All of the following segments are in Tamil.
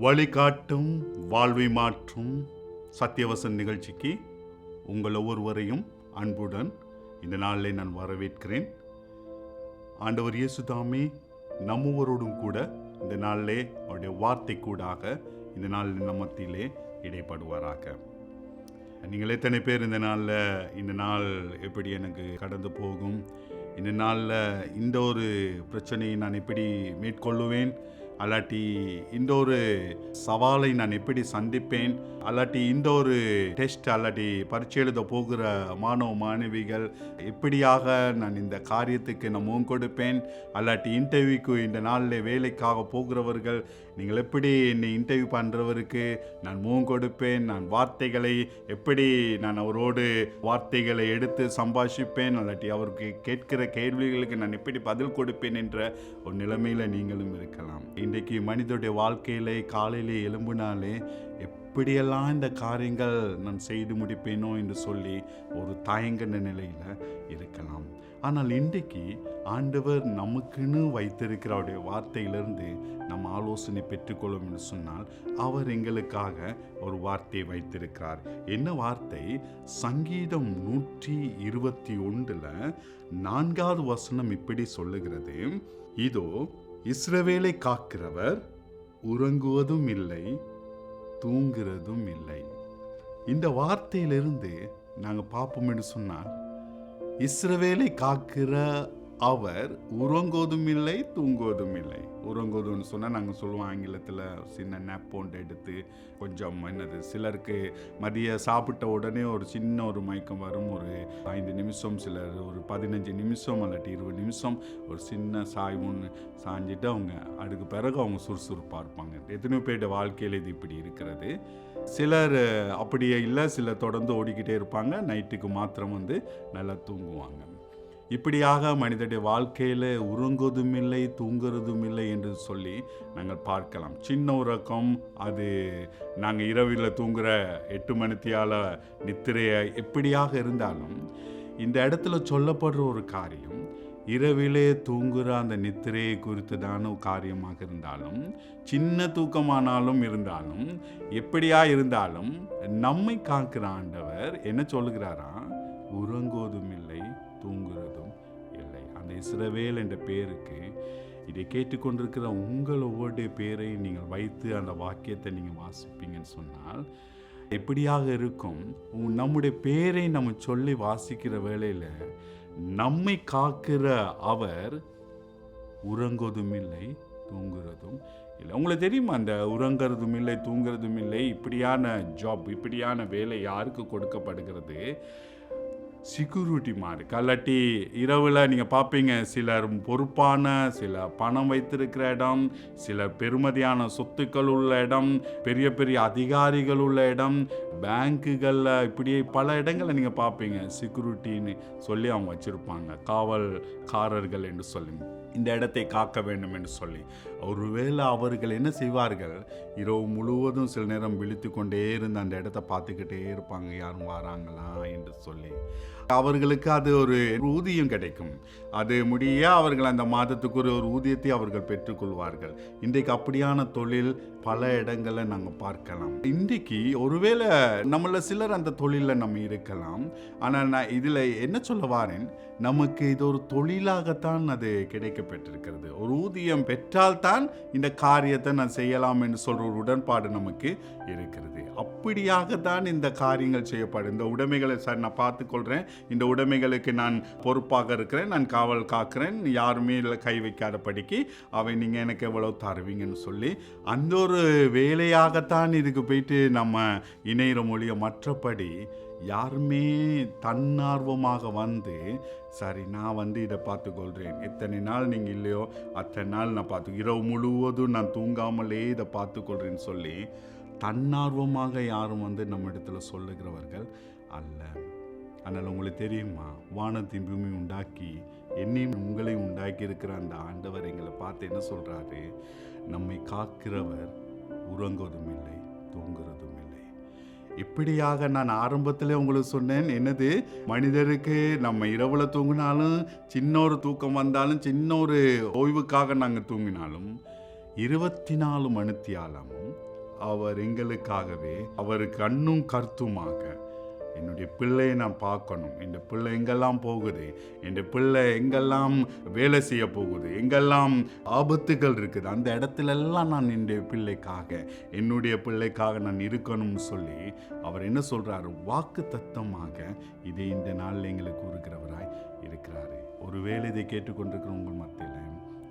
வழிகாட்டும் வாழ்வை மாற்றும் சத்தியவசன் நிகழ்ச்சிக்கு உங்கள் ஒவ்வொருவரையும் அன்புடன் இந்த நாளில் நான் வரவேற்கிறேன். ஆண்டவர் இயேசு தாமே நம்மவரோடும் கூட இந்த நாளிலே அவருடைய வார்த்தை கூடாக இந்த நாளில் நம்மத்திலே மத்தியிலே இடைப்படுவாராக. நீங்கள் எத்தனை பேர் இந்த நாளில் இந்த நாள் எப்படி எனக்கு கடந்து போகும்? இந்த நாளில் இந்த ஒரு பிரச்சனையை நான் எப்படி மேற்கொள்ளுவேன்? அல்லாட்டி இந்த ஒரு சவாலை நான் எப்படி சந்திப்பேன்? அல்லாட்டி இந்த ஒரு டெஸ்ட் அல்லாட்டி பரீட்சை எழுத போகிற மாணவ மாணவிகள் எப்படியாக நான் இந்த காரியத்துக்கு நான் முகம் கொடுப்பேன்? அல்லாட்டி இன்டர்வியூக்கு இந்த நாளில் வேலைக்காக போகிறவர்கள் நீங்கள் எப்படி என்னை இன்டர்வியூ பண்ணுறவருக்கு நான் முகம் கொடுப்பேன்? நான் வார்த்தைகளை எப்படி நான் அவரோடு வார்த்தைகளை எடுத்து சம்பாஷிப்பேன்? அல்லாட்டி அவருக்கு கேட்கிற கேள்விகளுக்கு நான் எப்படி பதில் கொடுப்பேன்? என்ற ஒரு நிலைமையில் நீங்களும் இருக்கலாம். இன்றைக்கு மனிதனுடைய வாழ்க்கையிலே காலையிலே எழும்புனாலே எப்படியெல்லாம் இந்த காரியங்கள் நான் செய்து முடிப்பேனோ என்று சொல்லி ஒரு தயங்கின நிலையில் இருக்கலாம். ஆனால் இன்றைக்கு ஆண்டவர் நமக்குன்னு வைத்திருக்கிற அவருடைய வார்த்தையிலிருந்து நம்ம ஆலோசனை பெற்றுக்கொள்ளும் என்று சொன்னால் அவர் எங்களுக்காக ஒரு வார்த்தையை வைத்திருக்கிறார். என்ன வார்த்தை? சங்கீதம் நூற்றி இருபத்தி ஒன்றில் நான்காவது வசனம் இப்படி சொல்லுகிறது. இதோ இஸ்ரவேலை காக்கிறவர் உறங்குவதும் இல்லை தூங்குறதும் இல்லை. இந்த வார்த்தையிலிருந்து நாங்கள் பார்ப்போம் என்று சொன்னால் இஸ்ரவேலை காக்கிற அவர் உறங்குவதும் இல்லை தூங்குவதும் இல்லை உறங்குவதும்னு சொன்னால் நாங்கள் சொல்லுவோம் ஆங்கிலத்தில் சின்ன நேப்போண்டு எடுத்து கொஞ்சம் என்னது சிலருக்கு மதிய சாப்பிட்ட உடனே ஒரு சின்ன ஒரு மயக்கம் வரும். ஒரு ஐந்து நிமிஷம் சிலர் ஒரு பதினஞ்சு நிமிஷம் இல்லாட்டி இருபது நிமிஷம் ஒரு சின்ன சாய்வுன்னு சாஞ்சிட்டு அவங்க அதுக்கு பிறகு அவங்க சுறுசுறுப்பாக இருப்பாங்க. எத்தனையோ பேருடைய வாழ்க்கையில் இது இப்படி இருக்கிறது. சிலர் அப்படியே இல்லை சிலர் தொடர்ந்து ஓடிக்கிட்டே இருப்பாங்க. நைட்டுக்கு மாத்திரம் வந்து நல்லா தூங்குவாங்க. இப்படியாக மனிதனுடைய வாழ்க்கையில் உறங்குவதும் இல்லை தூங்குறதும் இல்லை என்று சொல்லி நாங்கள் பார்க்கலாம். சின்ன உறக்கம் அது. நாங்கள் இரவில் தூங்குகிற எட்டு மணித்தியால் நித்திரையை எப்படியாக இருந்தாலும் இந்த இடத்துல சொல்லப்படுற ஒரு காரியம் இரவிலே தூங்குகிற அந்த நித்திரையை குறித்து தான காரியமாக இருந்தாலும் சின்ன தூக்கமானாலும் இருந்தாலும் எப்படியா இருந்தாலும் நம்மை காக்கிற ஆண்டவர் என்ன சொல்லுகிறாரா? உறங்குவதும் இல்லை இஸ்ரவேல் என்ற பேருக்கு இதை கேட்டுக்கொண்டிருக்கிற உங்கள் ஒவ்வொருடைய பேரை நீங்கள் வைத்து அந்த வாக்கியத்தை நீங்கள் வாசிப்பீங்கன்னு சொன்னால் எப்படியாக இருக்கும்? உ- நம்முடைய பேரை நம்ம சொல்லி வாசிக்கிற வேளையில் நம்மை காக்கிற அவர் உறங்குவதும் இல்லை தூங்குறதும் இல்லை. உங்களுக்கு தெரியுமா? அந்த உறங்குறதும் இல்லை தூங்குறதும் இல்லை இப்படியான ஜாப் இப்படியான வேலை யாருக்கு கொடுக்கப்படுகிறது? செக்யூரிட்டி மாதிரி கல்லாட்டி இரவில் நீங்கள் பார்ப்பீங்க சிலர் பொறுப்பான சில பணம் வைத்திருக்கிற இடம் சில பெருமதியான சொத்துக்கள் உள்ள இடம் பெரிய பெரிய அதிகாரிகள் உள்ள இடம் பேங்க்குகளில் இப்படியே பல இடங்களை நீங்கள் பார்ப்பீங்க செக்யூரிட்டின்னு சொல்லி அவங்க வச்சுருப்பாங்க. காவல்காரர்கள் என்று சொல்லி. இந்த இடத்தை காக்க வேண்டும் என்று சொல்லி. ஒருவேளை அவர்கள் என்ன செய்வார்கள்? இரவு முழுவதும் சில நேரம் விழித்து கொண்டே இருந்து அந்த இடத்த பார்த்துக்கிட்டே இருப்பாங்க. யாரும் வராங்களா? என்று சொல்லி. அவர்களுக்கு அது ஒரு ஊதியம் கிடைக்கும். அது முடிய அவர்கள் அந்த மாதத்துக்கு ஒரு ஒரு ஊதியத்தை அவர்கள் பெற்றுக்கொள்வார்கள். இன்றைக்கு அப்படியான தொழில் பல இடங்களில் நாங்கள் பார்க்கலாம். இன்றைக்கு ஒருவேளை நம்மள சிலர் அந்த தொழிலில் நம்ம இருக்கலாம். ஆனால் நான் இதில் என்ன சொல்ல வாரேன்? நமக்கு இது ஒரு தொழிலாகத்தான் அது கிடைக்கப்பட்டிருக்கிறது. ஒரு ஊதியம் பெற்றால்தான் இந்த காரியத்தை நான் செய்யலாம் என்று சொல்கிற ஒரு உடன்பாடு நமக்கு இருக்கிறது. அப்படியாகத்தான் இந்த காரியங்கள் செய்யப்படும். இந்த உடைமைகளை சார் நான் பார்த்துக்கொள்கிறேன் இந்த உடைமைகளுக்கு நான் பொறுப்பாக இருக்கிறேன் நான் காவல் காக்கிறேன் யாருமே இதில் கை வைக்காதபடிக்கு அவை நீங்கள் எனக்கு எவ்வளோ தருவீங்கன்னு சொல்லி அந்த ஒரு வேலையாகத்தான் இதுக்கு போயிட்டு நம்ம இணையிற மொழியை மற்றபடி யாருமே தன்னார்வமாக வந்து சரி நான் வந்து இதை பார்த்துக்கொள்கிறேன் எத்தனை நாள் நீங்கள் இல்லையோ அத்தனை நாள் நான் பார்த்து இரவு முழுவதும் நான் தூங்காமலே இதை பார்த்துக்கொள்கிறேன்னு சொல்லி தன்னார்வமாக யாரும் வந்து நம்ம இடத்துல சொல்லுகிறவர்கள் அல்ல. ஆனால் உங்களுக்கு தெரியுமா? வானத்தின் பூமி உண்டாக்கி என்னையும் உங்களையும் உண்டாக்கி இருக்கிற அந்த ஆண்டவர் எங்களை பார்த்து என்ன சொல்கிறாரு நம்மை காக்கிறவர் உறங்குவதும் இல்லை தூங்குறதும் இல்லை. இப்படியாக நான் ஆரம்பத்தில் உங்களுக்கு சொன்னேன் என்னது? மனிதருக்கு நம்ம இரவில் தூங்கினாலும் சின்ன ஒரு தூக்கம் வந்தாலும் சின்ன ஒரு ஓய்வுக்காக நாங்கள் தூங்கினாலும் இருபத்தி நாலு மணித்தியாலமும் அவர் எங்களுக்காகவே அவர் கண்ணும் கருத்துமாக என்னுடைய பிள்ளையை நான் பார்க்கணும். இந்த பிள்ளை எங்கெல்லாம் போகுது? இந்த பிள்ளை எங்கெல்லாம் வேலை செய்ய போகுது? எங்கெல்லாம் ஆபத்துகள் இருக்குது? அந்த இடத்துல எல்லாம் நான் என்னுடைய பிள்ளைக்காக என்னுடைய பிள்ளைக்காக நான் இருக்கணும்னு சொல்லி அவர் என்ன சொல்கிறாரு வாக்கு தத்தமாக இதை இந்த நாளில் எங்களுக்கு கூறுகிறவராய் இருக்கிறாரு. ஒருவேளை இதை கேட்டுக்கொண்டிருக்கிற உங்கள் மத்தியில்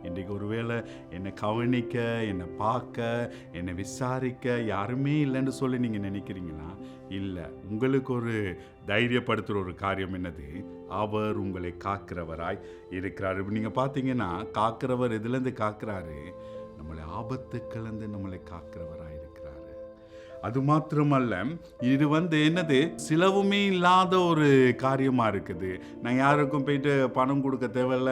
இன்றைக்கு ஒருவேளை என்னை கவனிக்க என்னை பார்க்க என்னை விசாரிக்க யாருமே இல்லைன்னு சொல்லி நீங்கள் நினைக்கிறீங்களா? இல்லை உங்களுக்கு ஒரு தைரியப்படுத்துகிற ஒரு காரியம் என்னது? அவர் உங்களை காக்கிறவராய் இருக்கிறார். இப்போ நீங்கள் பார்த்தீங்கன்னா காக்கிறவர் எதுலேருந்து காக்கிறாரு? நம்மளை ஆபத்துக்கலேருந்து நம்மளை காக்கிறவராய் அது மாத்திரமல்ல இது வந்து என்னது சிலவுமே இல்லாத ஒரு காரியமாக இருக்குது. நான் யாருக்கும் போயிட்டு பணம் கொடுக்க தேவையில்ல.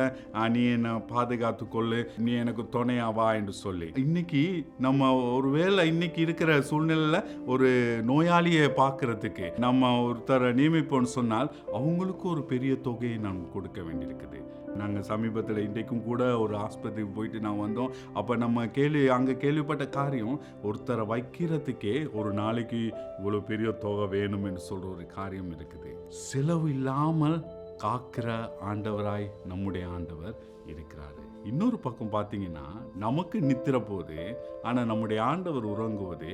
நீ என்னை பாதுகாத்து கொள்ளு. நீ எனக்கு துணையா வா என்று சொல்லி. இன்னைக்கு நம்ம ஒருவேளை இன்னைக்கு இருக்கிற சூழ்நிலையில் ஒரு நோயாளியை பார்க்கறதுக்கு நம்ம ஒருத்தரை நியமிப்போம்னு சொன்னால் அவங்களுக்கு ஒரு பெரிய தொகையை நாம் கொடுக்க வேண்டியிருக்குது. நாங்கள் சமீபத்தில் இன்றைக்கும் கூட ஒரு ஆஸ்பத்திரிக்கு போயிட்டு நான் வந்தோம். அப்போ நம்ம கேள்வி அங்கே கேள்விப்பட்ட காரியம் ஒருத்தரை வைக்கிறதுக்கே ஒரு நாளைக்கு இவ்வளோ பெரிய தொகை வேணும் என்று சொல்கிற ஒரு காரியம் இருக்குது. செலவு இல்லாமல் காக்கிற ஆண்டவராய் நம்முடைய ஆண்டவர் இருக்கிறாரு. இன்னொரு பக்கம் பார்த்தீங்கன்னா நமக்கு நித்திர போது ஆனால் நம்முடைய ஆண்டவர் உறங்குவது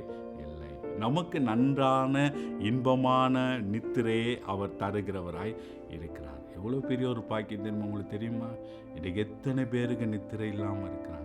நமக்கு நன்றான இன்பமான நித்திரையை அவர் தருகிறவராய் இருக்கிறார். எவ்வளோ பெரிய ஒரு பாக்கியம் தெரியுமா? உங்களுக்கு தெரியுமா? இன்றைக்கு எத்தனை பேருக்கு நித்திரை இல்லாமல் இருக்கிறார்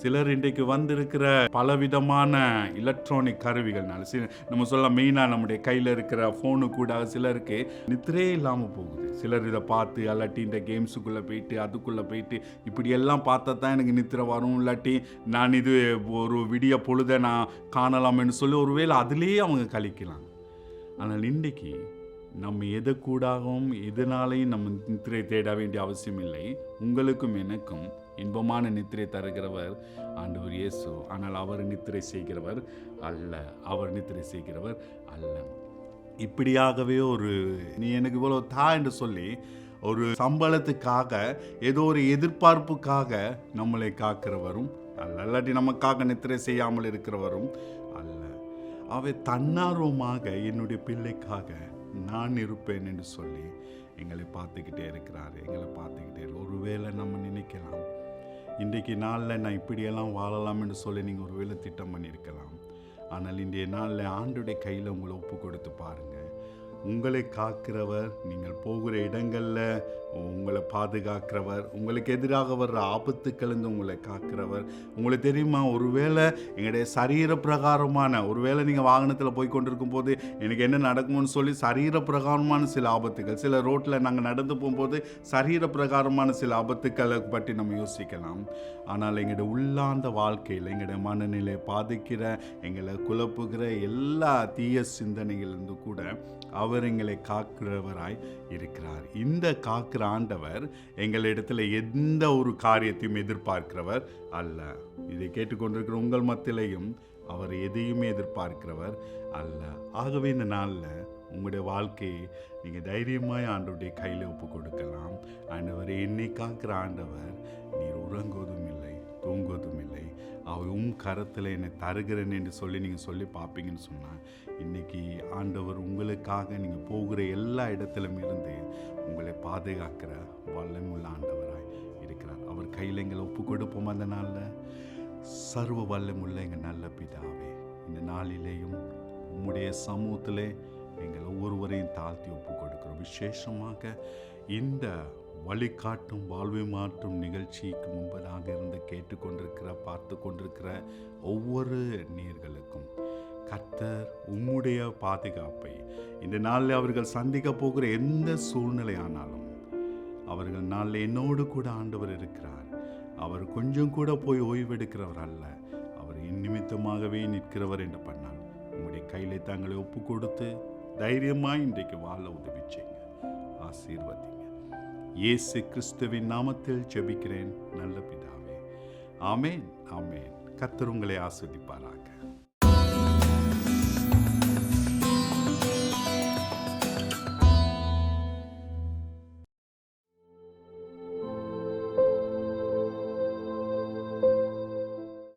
சிலர் இன்றைக்கு வந்திருக்கிற பலவிதமான எலக்ட்ரானிக் கருவிகள்னால சில நம்ம சொல்ல மெயினாக நம்முடைய கையில் இருக்கிற ஃபோனு கூட சிலருக்கு நித்திரே இல்லாமல் போகுது. சிலர் இதை பார்த்து அல்லாட்டி இந்த கேம்ஸுக்குள்ளே போயிட்டு அதுக்குள்ளே போயிட்டு இப்படியெல்லாம் பார்த்தா தான் எனக்கு நித்திரை வரும். இல்லாட்டி நான் இது ஒரு விடிய பொழுதை நான் காணலாம்னு சொல்லி ஒருவேளை அதுலேயே அவங்க கழிக்கலாம். ஆனால் இன்றைக்கி நம்ம எதை கூடாகவும் எதனாலையும் நம்ம நித்திரை தேட வேண்டிய அவசியம் இல்லை. உங்களுக்கும் எனக்கும் இன்பமான நித்திரை தருகிறவர் ஆண்டவர் இயேசு. ஆனால் அவர் நித்திரை செய்கிறவர் அல்ல. அவர் நித்திரை செய்கிறவர் அல்ல. இப்படியாகவே ஒரு நீ எனக்கு இவ்வளோ தா என்று சொல்லி ஒரு சம்பளத்துக்காக ஏதோ ஒரு எதிர்பார்ப்புக்காக நம்மளை காக்கிறவரும் அல்ல இல்லாட்டி நமக்காக நித்திரை செய்யாமல் இருக்கிறவரும் அல்ல. அவை தன்னார்வமாக என்னுடைய பிள்ளைக்காக நான் இருப்பேன் என்று சொல்லி எங்களை பார்த்துக்கிட்டே இருக்கிறார் எங்களை பார்த்துக்கிட்டே ஒருவேளை நம்ம நினைக்கலாம் இன்றைக்கு நாளில் நான் இப்படியெல்லாம் வாழலாம் என்று சொல்லி நீங்கள் ஒருவேளை திட்டம் பண்ணியிருக்கலாம். ஆனால் இன்றைய நாளில் ஆண்டுடைய கையில் உங்களை ஒப்பு கொடுத்து பாருங்கள் உங்களை காக்கிறவர் நீங்கள் போகிற இடங்களில் உங்களை பாதுகாக்கிறவர் உங்களுக்கு எதிராக வர்ற ஆபத்துக்களிருந்து உங்களை காக்கிறவர். உங்களுக்கு தெரியுமா ஒருவேளை எங்களுடைய சரீர பிரகாரமான ஒருவேளை நீங்கள் வாகனத்தில் போய் கொண்டிருக்கும் போது எனக்கு என்ன நடக்கும்னு சொல்லி சரீர பிரகாரமான சில ஆபத்துகள் சில ரோட்டில் நாங்கள் நடந்து போகும்போது சரீர பிரகாரமான சில ஆபத்துக்களை பற்றி நம்ம யோசிக்கலாம். ஆனால் எங்களுடைய உள்ளார்ந்த வாழ்க்கையில் எங்களுடைய மனநிலை பாதிக்கிற எங்களை குழப்புகிற எல்லா தீய சிந்தனைகளிலிருந்து கூட அவர் எங்களை காக்கிறவராய் இருக்கிறார். இந்த காக்கிற ஆண்டவர் எங்களிடத்தில் எந்த ஒரு காரியத்தையும் எதிர்பார்க்கிறவர் அல்ல. இதை கேட்டுக்கொண்டிருக்கிற உங்கள் மத்தியிலையும் அவர் எதையுமே எதிர்பார்க்கிறவர் அல்ல. ஆகவே இந்த நாளில் உங்களுடைய வாழ்க்கையை நீங்கள் தைரியமாய் ஆண்டவருடைய கையில் ஒப்பு கொடுக்கலாம் ஆண்டவர் என்னை காக்கிற ஆண்டவர் நீர் உறங்குவதும் இல்லை தூங்குவதும் அவர் கரத்தில் என்னை தருகிறேன் என்று சொல்லி நீங்கள் சொல்லி பார்ப்பீங்கன்னு சொன்னால் இன்றைக்கி ஆண்டவர் உங்களுக்காக நீங்கள் போகிற எல்லா இடத்திலும் இருந்து உங்களை பாதுகாக்கிற வல்லமுள்ள ஆண்டவராய் இருக்கிறார். அவர் கையில் எங்களை ஒப்பு கொடுப்போம் அந்த நாளில்? சர்வ வல்லமுள்ள எங்கள் நல்ல பிதாவே இந்த நாளிலேயும் உம்முடைய சமூகத்திலே எங்கள் ஒவ்வொருவரையும் தாழ்த்தி ஒப்பு கொடுக்கிறோம். விசேஷமாக இந்த வழிகாட்டும் வாழ்வை மாற்றும் நிகழ்ச்சிக்கு முன்பதாக இருந்து கேட்டுக்கொண்டிருக்கிற பார்த்து கொண்டிருக்கிற ஒவ்வொரு நீர்களுக்கும் கர்த்தர் உம்முடைய பாதுகாப்பை இந்த நாளில் அவர்கள் சந்திக்க போகிற எந்த சூழ்நிலையானாலும் அவர்கள் நாளில் என்னோடு கூட ஆண்டவர் இருக்கிறார். அவர் கொஞ்சம் கூட போய் ஓய்வெடுக்கிறவர் அல்ல. அவர் நிமித்தமாகவே நிற்கிறவர் என்று பண்ணால் உங்களுடைய கையிலே தங்களை ஒப்பு கொடுத்து தைரியமாக இன்றைக்கு வாழ உதவி செய்யுங்க. ஆசீர்வதிங்க. இயேசு கிறிஸ்துவின் நாமத்தில் ஜெபிக்கிறேன். நல்ல பிதாவே. ஆமேன் ஆமேன். கத்தர் உங்களை ஆஸ்வதிப்பாராக